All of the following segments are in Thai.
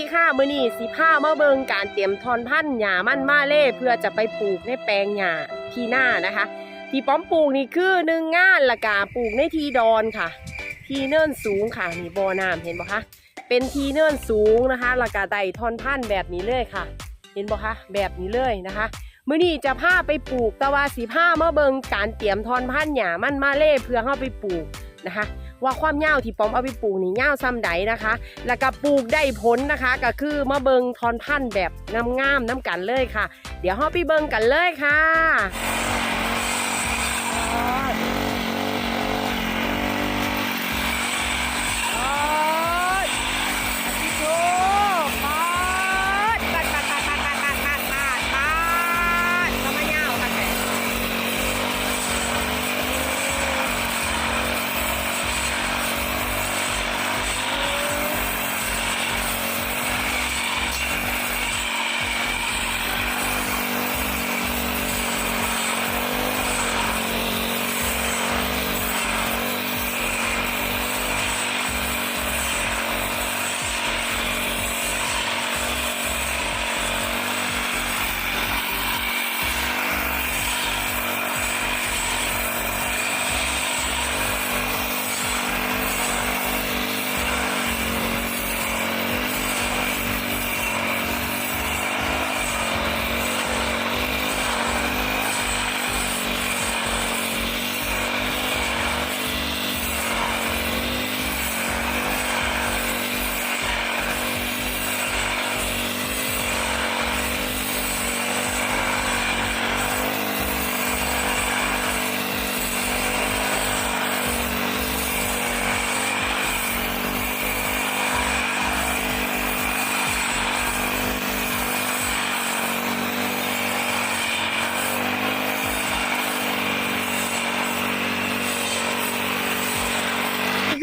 ดีค่ะมื้อนี้สิพามาเบิงการเตรียมทอนพันธุ์หญ้ามันมาเล่เพื่อจะไปปลูกในแปลงหญ้าที่หน้านะคะ ที่ป้อมปลูกนี่คือหนึ่งงานละกาปลูกในทีดอนค่ะ ทีเนินสูงค่ะนี่บ่อน้ำเห็นบ่คะเป็นทีเนินสูงนะคะละกาไดทอนพันธุ์แบบนี้เลยค่ะ เห็นบ่คะแบบนี้เลยนะคะมื้อนี้จะพาไปปลูกแต่ว่าสิพามาเบิงการเตรียมทอนพันธุ์หญ้ามันมาเล่เพื่อเฮาไปปลูกนะคะ ว่าความยาวที่ป้อมเอาไปปลูกนี่ยาวซ้ำใดนะคะ แล้วก็ปลูกได้ผลนะคะ ก็คือมะเบิงทอนพันธุ์แบบงามๆน้ำกันเลยค่ะ เดี๋ยวฮอปปี้เบิงกันเลยค่ะ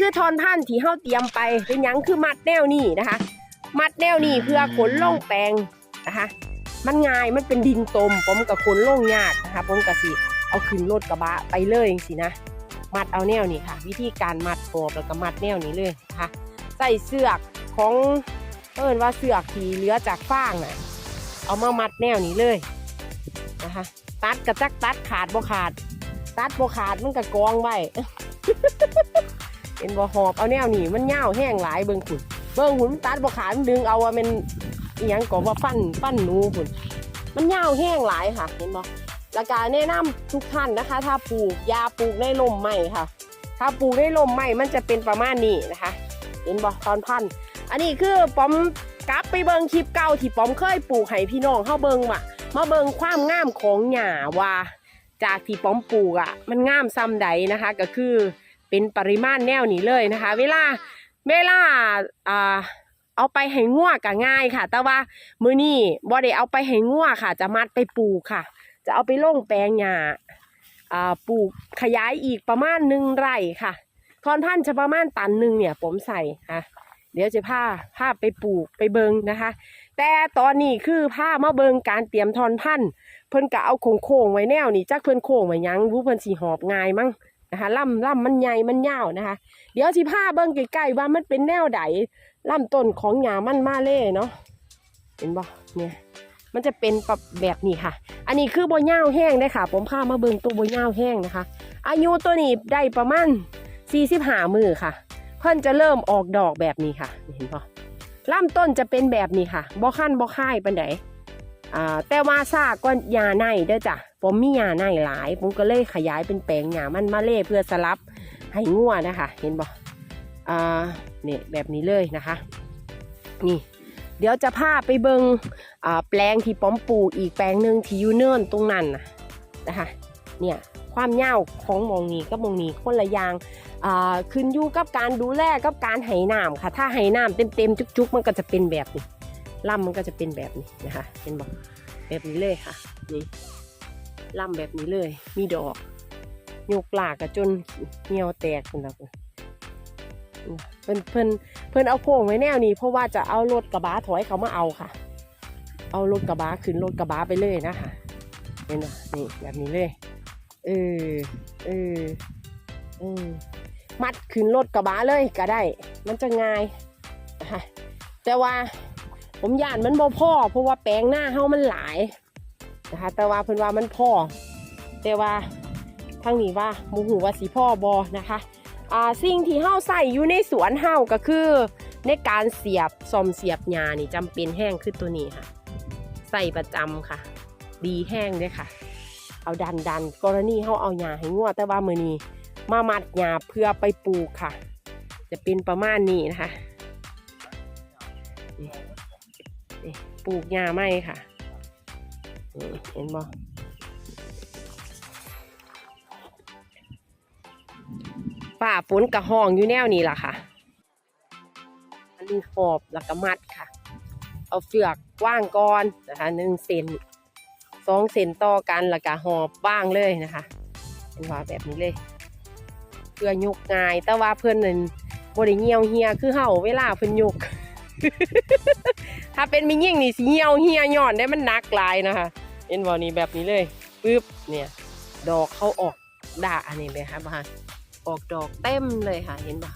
คือทอนพันธุ์ที่เฮาเตรียมไปเป็นหยังคือมัดแนวนี้นะคะ มัดแนวนี้เพื่อขนล่องแปลงนะคะ มันง่ายมันเป็นดินตมผมกับขนล่องยากนะคะผมกับสิเอาขึ้นรถกระบะไปเลยสินะ มัดเอาแนวนี้ค่ะ วิธีการมัดโอบแล้วก็มัดแนวนี้เลยนะคะใส่เสือกของเอิ้นว่าเสือกที่เหลือจากฟางน่ะเอามามัดแนวนี้เลยนะคะตัดกระจักตัดขาดบ่ขาด ตัดบ่ขาดมันก็กองไว้ เป็นบ่หอบเอาแนวนี้มันยาแห้งหลายเบิ่งขุนเบิ่งหุ่นตัดบ่ขาดมันดึงเอาว่ามันอหยังก็ว่าฟันฟันหนูขุนมันยาแห้งหลายค่ะเห็นบ่แล้วก็แนะนำทุกท่านนะคะ ถ้าปลูกยาปลูกในลมใหม่ค่ะ ถ้าปลูกในลมใหม่มันจะเป็นประมาณนี้นะคะ เห็นบ่ตอนพันอันนี้คือป้อมกลับไปเบิ่งคลิปเก่าที่ป้อมเคยปลูกให้พี่น้องเฮาเบิ่งว่ะมาเบิ่งความงามของหญ้าว่า จากที่ป้อมปลูกอะ มันงามซ้ำใดนะคะก็คือ เป็นปริมาณแนวนี้เลยนะคะ เวลาเวลาอ่าเอาไปให้งัวก็ง่ายค่ะ แต่ว่ามือนี้บ่ได้เอาไปให้งัวค่ะ จะมัดไปปลูกค่ะ จะเอาไปลงแปลงหญ้าอ่าปลูกขยายอีกประมาณหนึ่งไร่ค่ะทอนพันจะประมาณตันหนึ่งเนี่ย ผมใส่ค่ะ เดี๋ยวจะพาพาไปปลูกไปเบิงนะคะ แต่ตอนนี้คือพามาเบิงการเตรียมทอนพันเพิ่นก็เอาโค้งไว้แนวนี่จักเพิ่นโค้งไว้ยังรู้เพิ่นสีหอบง่ายมั้ง นะคะล่ำล่ำมันใหญ่มันยาวนะคะ เดี๋ยวสิพาเบิงใกล้ๆว่ามันเป็นแนวใดล่ำต้นของหญ้ามันมาเล่เนาะเห็นบ่เนี่ยมันจะเป็นแบบแบบนี้ค่ะ อันนี้คือบ่าแห้งได้ค่ะ ผมพามาเบิงตัวบ่าแห้งนะคะ อายุตัวนี้ได้ประมาณ45มือค่ะ เพิ่นจะเริ่มออกดอกแบบนี้ค่ะเห็นปะล่ำต้นจะเป็นแบบนี้ค่ะบ่ขั้นบ่ค่ายปันได อ่าแต่ว่าซากก็ยาในเด้อจ้ะผมมียาในหลายผมก็เลยขยายเป็นแปลงหญ้ามันมาเล่เพื่อสลับให้งัวนะคะ เห็นบ่อ่าเนี่ยแบบนี้เลยนะคะ นี่ เดี๋ยวจะพาไปเบิงอ่าแปลงที่ป้อมปูอีกแปลงหนึ่งที่ยูเนินตรงนั้นนะนะคะ เนี่ยความยาวของมองนี้กับมองนี้คนละอย่างขึ้นอยู่กับการดูแลกับการไหน้ำค่ะ ถ้าไหน้ำเต็มๆจุกๆ มันก็จะเป็นแบบนี้ ลำมันก็จะเป็นแบบนี้นะคะ เห็นบอกแบบนี้เลยค่ะ นี่ลำแบบนี้เลย มีดอกโยกหลากกระจนเหี่ยวแตกคุณแบบเพิ่นเพิ่นเพิ่นเอาโค้งไว้แนวนี้ เพราะว่าจะเอารถกระบะถอยเขามาเอาค่ะ เอารถกระบะขึ้นรถกระบะไปเลยนะคะเห็นไหมนี่แบบนี้เลย เออ เออ เออ มัดขึ้นรถกระบะเลยก็ได้ มันจะง่ายนะคะแต่ว่า ผมย่านมันบ่พอเพราะว่าแปลงหน้าเฮามันหลายนะคะ แต่ว่าเพิ่นว่ามันพ่อ แต่ว่าทางนี้ว่ามูหูว่าสีพ่อบอนะคะอ่าสิ่งที่เฮาใส่อยู่ในสวนเฮาก็คือ ในการเสียบซอมเสียบหญ้านี่จำเป็นแห้งคือตัวนี้ค่ะ ใส่ประจำค่ะ ดีแห้งด้วยค่ะ เอาดันดันกรณีเฮาเอาหญ้าให้งัวแต่ว่ามือนี้มามัดหญ้าเพื่อไปปลูกค่ะ จะเป็นประมาณนี้นะคะ นี่ปลูกหญ้าไหมค่ะนี่เห็นบ่ฝ่าฝนกระห้องอยู่แนวนี้ล่ะค่ะ อันนี้หอบแล้วก็มัดค่ะ เอาเฟือกว่างก่อนนะคะหนึ่งเซนสองเซนต่อกันแล้วก็หอบว่างเลยนะคะเป็นว่าแบบนี้เลยเพื่อยกง่าย แต่ว่าเพื่อนนั่นบริเงียวเฮียคือเห่าเวลาเพิ่อนยก ถ้าเป็นมียิ่งนี่สิเหี่ยวเฮียย่อนได้มันนักลายนะคะเห็นบ่นี่แบบนี้เลยปึ๊บเนี่ยดอกเขาออกด่าอันนี้เลยค่ะบ้าออกดอกเต็มเลยค่ะเห็นบ่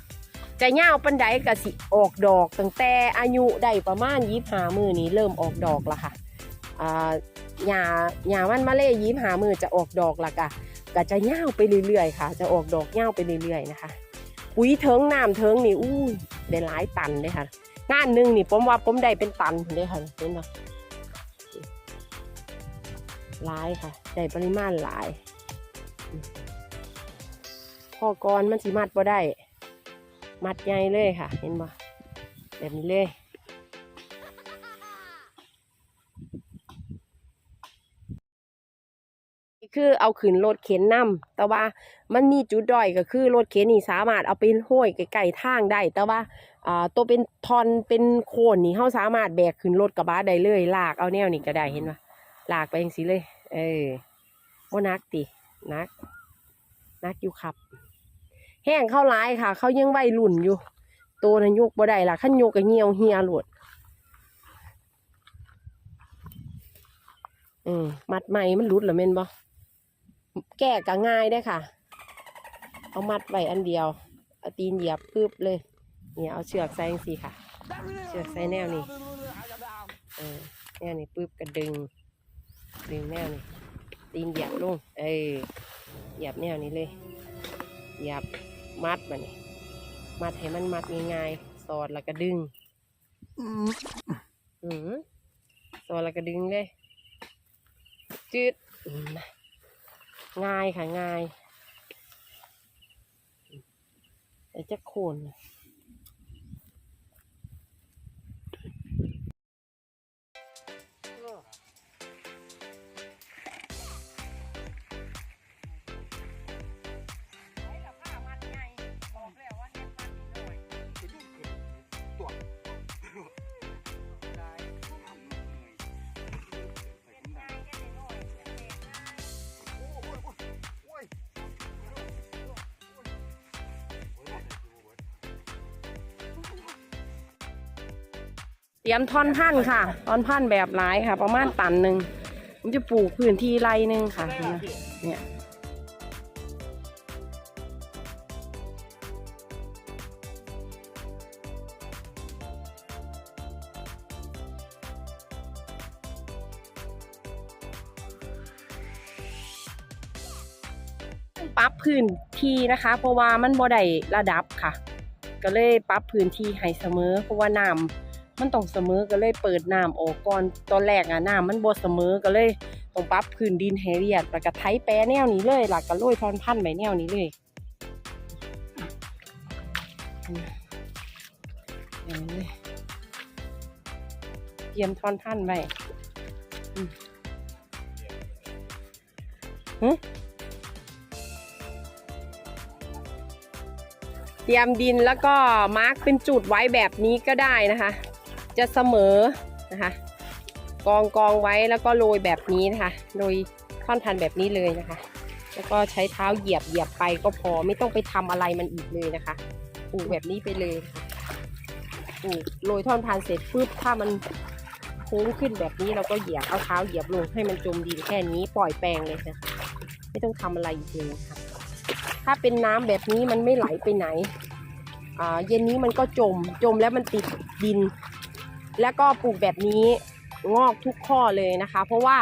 จะเงาวปันไดก็สิออกดอกตั้งแต่อายุได้ประมาณยี่หามือนี้เริ่มออกดอกละค่ะอ่าหญ้าหญ้ามันมาเล่ยี่หามือจะออกดอกละกะก็จะเงาวไปเรื่อยๆค่ะ จะออกดอกเงาวไปเรื่อยๆนะคะปุ๋ยเทิงน้ำเทิงนี่อู้ได้หลายตันเลยค่ะ งานหนึ่งนี่ผมว่าผมได้เป็นตันเลยค่ะเห็นไหมหลายค่ะได้ปริมาณหลายพ่อกรมันสิมัดบ่ได้ มัดใหญ่เลยค่ะ เห็นบ่แบบนี้เลย คือเอาขึ้นรถเข็นนำแต่ว่ามันมีจุดด้อยก็คือรถเข็นนี่สามารถเอาไปห้อยไกลๆทางได้ แต่ว่าอ่าตัวเป็นทอนเป็นโคนนี่เขาสามารถแบกขึ้นรถกระบะได้เลย ลากเอาแนวนี่ก็ได้เห็นปะลากไปอย่างสิเลย เออว่านักตินัก นักอยู่ครับแห้งเข้าร้ายค่ะ เขายังวัยรุ่นอยู่ ตัวนั้นยกบ่ได้ล่ะขั้นยกก็เหี่ยวเหี่ยหลดอืมมัดใหม่มันหลุดหรือเม่นบ่ แก้ก็ง่ายได้อค่ะ เอามัดไว้อันเดียว เอาตีนเหยียบปึ๊บเลย เนี่ยเอาเชือกใส่จังซี่ค่ะ เชือกใส่แนวนี้เออแนวนี้ปึ๊บก็ดึง ดึงแนวนี้ ตีนเหยียบลง เออเหยียบแนวนี้เลยเหยียบมัดมานี่มัดให้มันมัดง่ายๆสอดแล้วก็ดึง อืมสอดแล้วก็ดึงเลยจืดอืม ง่ายค่ะง่ายแต่จะโคน เตรียมท่อนพันธุ์ค่ะท่อนพันธุ์แบบหลายค่ะ ประมาณตันหนึ่งผมจะปลูกพื้นที่ไรหนึ่งค่ะ เนี่ยปรับพื้นที่นะคะ เพราะว่ามันบ่ได้ระดับค่ะ ก็เลยปรับพื้นที่ให้เสมอเพราะว่าน้ำ มันต้องเสมอก็เลยเปิดน้ำออกก่อนตอนแรกอะน้ำมันบ่เสมอก็เลยต้องปรับพื้นดินให้เรียบแล้วก็ไถแปรแนวนี้เลยหลักก็โรยทอนพันธุ์ไว้แนวนี้เลยนี้เลยเตรียมทอนพันธุ์ไว้อืมหึเตรียมดินแล้วก็มาร์กเป็นจุดไว้แบบนี้ก็ได้นะคะ จะเสมอนะคะ กองกองไว้แล้วก็โรยแบบนี้นะคะ โรยท่อนพันแบบนี้เลยนะคะ แล้วก็ใช้เท้าเหยียบเหยียบไปก็พอไม่ต้องไปทำอะไรมันอีกเลยนะคะปลูกแบบนี้ไปเลยปลูกโรยท่อนพันเสร็จปุ๊บถ้ามันโค้งขึ้นแบบนี้เราก็เหยียบเอาเท้าเหยียบลงให้มันจมดินแค่นี้ปล่อยแปลงเลยนะคะไม่ต้องทำอะไรอีกเลยค่ะ ถ้าเป็นน้ำแบบนี้มันไม่ไหลไปไหน เย็นนี้มันก็จม จมแล้วมันติดดิน แล้วก็ปลูกแบบนี้งอกทุกข้อเลยนะคะ เพราะว่า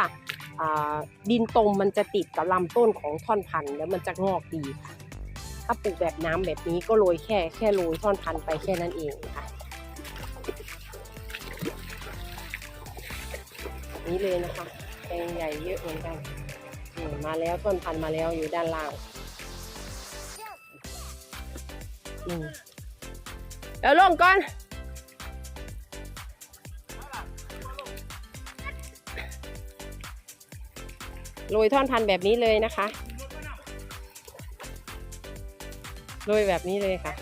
ดินตมมันจะติดกับลำต้นของท่อนพันธุ์แล้วมันจะงอกดีค่ะ ถ้าปลูกแบบน้ำแบบนี้ก็โรยแค่แค่โรยท่อนพันธุ์ไปแค่นั้นเองค่ะนี้เลยนะคะแปลงใหญ่เยอะเหมือนกันมาแล้วต้นพันธุ์มาแล้วอยู่ด้านล่างอืมเดี๋ยวลงก่อน โรยท่อนพันธุ์แบบนี้เลยนะคะโรยแบบนี้เลยค่ะ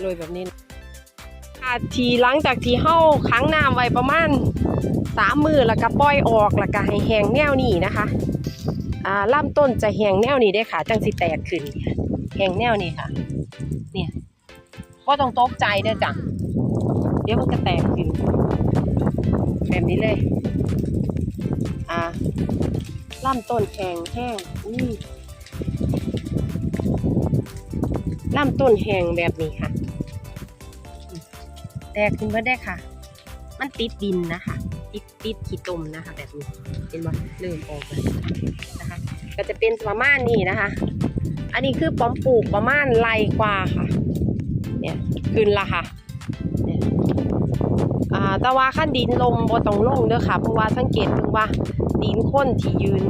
โรยแบบนี้อาทีหลังจากที่เฮาค้างน้ำไว้ประมาณสามมือแล้วก็ปล่อยออกแล้วก็ให้แห้งแนวนี้นะคะอ่าลำต้นจะแห้งแนวนี้ได้ค่ะ จังสิแตกขึ้นแห้งแนวนี้ค่ะ เนี่ยว่าต้องตกใจเด้อจ้ะ เดี๋ยวมันจะแตกขึ้นแบบนี้เลย อ่าล่ำต้นแห้งแห้งอุ้ยลำต้นแห้งแบบนี้ค่ะ แตกขึ้นมาได้ค่ะ มันติดดินนะคะ ติดติดขี้ตมนะคะ แบบนี้เห็นไหมเริ่มออกแล้วนะคะ ก็จะเป็นประมาณนี้นะคะ อันนี้คือปอมปลูกประมาณไรกว่าค่ะ เนี่ยขึ้นละค่ะ แต่ว่าขั้นดินลมบ่ต้องลงเด้อค่ะ เพราะว่าสังเกตดูว่าดินข้นที่ยืน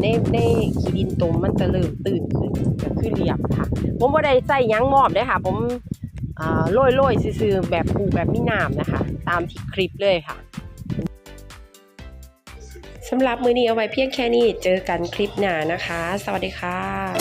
ในในขี้ดินตมมันจะเริ่มตื่นขึ้นก็คือเรียบค่ะ ผมบ่ได้ใส่ยั้งมอบเด้ค่ะ ผมอ่าโรยโรยซื่อแบบปูแบบมีน้ำนะคะ ตามที่คลิปเลยค่ะสำหรับมือนี้เอาไว้เพียงแค่นี้เจอกันคลิปหน้านะคะ สวัสดีค่ะ